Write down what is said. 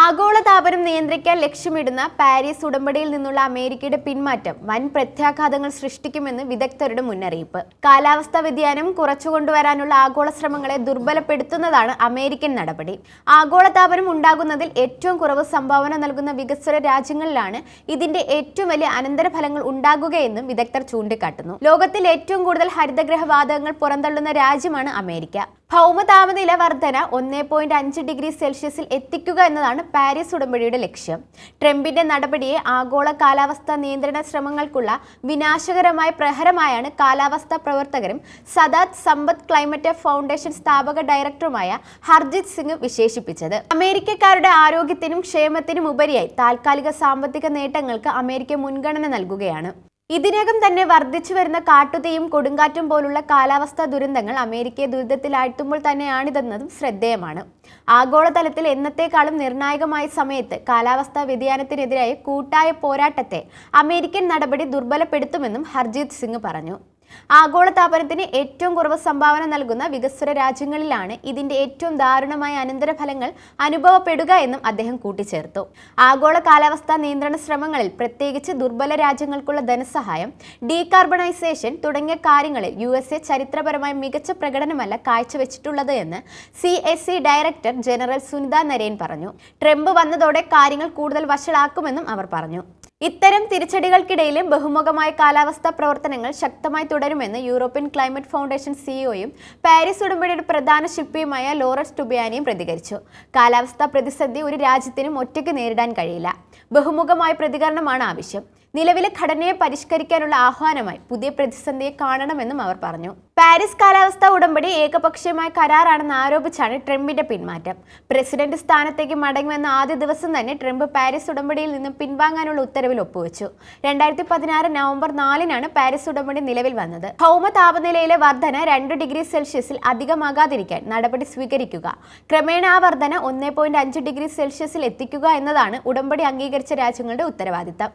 ആഗോളതാപനം നിയന്ത്രിക്കാൻ ലക്ഷ്യമിടുന്ന പാരീസ് ഉടമ്പടിയിൽ നിന്നുള്ള അമേരിക്കയുടെ പിന്മാറ്റം വൻ പ്രത്യാഘാതങ്ങൾ സൃഷ്ടിക്കുമെന്ന് വിദഗ്ധരുടെ മുന്നറിയിപ്പ്. കാലാവസ്ഥാ വ്യതിയാനം കുറച്ചുകൊണ്ടുവരാനുള്ള ആഗോള ശ്രമങ്ങളെ ദുർബലപ്പെടുത്തുന്നതാണ് അമേരിക്കൻ നടപടി. ആഗോളതാപനം ഉണ്ടാകുന്നതിൽ ഏറ്റവും കുറവ് സംഭാവന നൽകുന്ന വികസ്വര രാജ്യങ്ങളിലാണ് ഇതിന്റെ ഏറ്റവും വലിയ അനന്തരഫലങ്ങൾ ഉണ്ടാകുകയെന്നും വിദഗ്ധർ ചൂണ്ടിക്കാട്ടുന്നു. ലോകത്തിൽ ഏറ്റവും കൂടുതൽ ഹരിതഗ്രഹ വാതകങ്ങൾ പുറന്തള്ളുന്ന രാജ്യമാണ് അമേരിക്ക. ഭൗമ താപനില വർധന ഒന്നേ പോയിന്റ് അഞ്ച് ഡിഗ്രി സെൽഷ്യസിൽ എത്തിക്കുക എന്നതാണ് പാരീസ് ഉടമ്പടിയുടെ ലക്ഷ്യം. ട്രംപിന്റെ നടപടിയെ ആഗോള കാലാവസ്ഥാ നിയന്ത്രണ ശ്രമങ്ങൾക്കുള്ള വിനാശകരമായ പ്രഹരമായാണ് കാലാവസ്ഥാ പ്രവർത്തകരും സദാത് സമ്പത്ത് ക്ലൈമറ്റ് ഫൗണ്ടേഷൻ സ്ഥാപക ഡയറക്ടറുമായ ഹർജിത് സിംഗ് വിശേഷിപ്പിച്ചത്. അമേരിക്കക്കാരുടെ ആരോഗ്യത്തിനും ക്ഷേമത്തിനും ഉപരിയായി താൽക്കാലിക സാമ്പത്തിക നേട്ടങ്ങൾക്ക് അമേരിക്ക മുൻഗണന നൽകുകയാണ്. ഇതിനകം തന്നെ വർദ്ധിച്ചു വരുന്ന കാട്ടുതീയും കൊടുങ്കാറ്റും പോലുള്ള കാലാവസ്ഥാ ദുരന്തങ്ങൾ അമേരിക്കയെ ദുരിതത്തിലാഴ്ത്തുമ്പോൾ തന്നെയാണിതെന്നതും ശ്രദ്ധേയമാണ്. ആഗോളതലത്തിൽ എന്നത്തെക്കാളും നിർണായകമായ സമയത്ത് കാലാവസ്ഥാ വ്യതിയാനത്തിനെതിരായ കൂട്ടായ പോരാട്ടത്തെ അമേരിക്കൻ നടപടി ദുർബലപ്പെടുത്തുമെന്നും ഹർജീത് സിംഗ് പറഞ്ഞു. ആഗോളതാപനത്തിന് ഏറ്റവും കുറവ് സംഭാവന നൽകുന്ന വികസ്വര രാജ്യങ്ങളിലാണ് ഇതിന്റെ ഏറ്റവും ദാരുണമായ അനന്തരഫലങ്ങൾ അനുഭവപ്പെടുക എന്നും അദ്ദേഹം കൂട്ടിച്ചേർത്തു. ആഗോള കാലാവസ്ഥാ നിയന്ത്രണ ശ്രമങ്ങളിൽ പ്രത്യേകിച്ച് ദുർബല രാജ്യങ്ങൾക്കുള്ള ധനസഹായം ഡീകാർബണൈസേഷൻ തുടങ്ങിയ കാര്യങ്ങളിൽ യു എസ് എ ചരിത്രപരമായ മികച്ച പ്രകടനമല്ല കാഴ്ചവെച്ചിട്ടുള്ളത് എന്ന് C S C director general Sunita Narain പറഞ്ഞു. ട്രംപ് വന്നതോടെ കാര്യങ്ങൾ കൂടുതൽ വഷളാക്കുമെന്നും അവർ പറഞ്ഞു. ഇത്തരം തിരിച്ചടികൾക്കിടയിലും ബഹുമുഖമായ കാലാവസ്ഥാ പ്രവർത്തനങ്ങൾ ശക്തമായി തുടരുമെന്ന് യൂറോപ്യൻ ക്ലൈമറ്റ് ഫൗണ്ടേഷൻ സിഇഒയും പാരീസ് ഉടമ്പടിയുടെ പ്രധാന ശില്പിയുമായ ലോറസ് ടുബിയാനിയും പ്രതികരിച്ചു. കാലാവസ്ഥാ പ്രതിസന്ധി ഒരു രാജ്യത്തിനും ഒറ്റയ്ക്ക് നേരിടാൻ കഴിയില്ല. ബഹുമുഖമായ പ്രതികരണമാണ് ആവശ്യം. നിലവിലെ ഘടനയെ പരിഷ്കരിക്കാനുള്ള ആഹ്വാനമായി പുതിയ പ്രതിസന്ധിയെ കാണണമെന്നും അവർ പറഞ്ഞു. പാരീസ് കാലാവസ്ഥാ ഉടമ്പടി ഏകപക്ഷീയമായ കരാറാണെന്ന് ആരോപിച്ചാണ് ട്രംപിന്റെ പിന്മാറ്റം. പ്രസിഡന്റ് സ്ഥാനത്തേക്ക് മടങ്ങുമെന്ന ആദ്യ ദിവസം തന്നെ ട്രംപ് പാരീസ് ഉടമ്പടിയിൽ നിന്നും പിൻവാങ്ങാനുള്ള ഉത്തരവിൽ ഒപ്പുവെച്ചു. രണ്ടായിരത്തി പതിനാറ് നവംബർ നാലിനാണ് പാരീസ് ഉടമ്പടി നിലവിൽ വന്നത്. ഭൗമ താപനിലയിലെ വർധന രണ്ട് ഡിഗ്രി സെൽഷ്യസിൽ അധികമാകാതിരിക്കാൻ നടപടി സ്വീകരിക്കുക. ക്രമേണ ആ വർധന ഒന്നേ ഡിഗ്രി സെൽഷ്യസിൽ എത്തിക്കുക എന്നതാണ് ഉടമ്പടി അംഗീകരിച്ച രാജ്യങ്ങളുടെ ഉത്തരവാദിത്തം.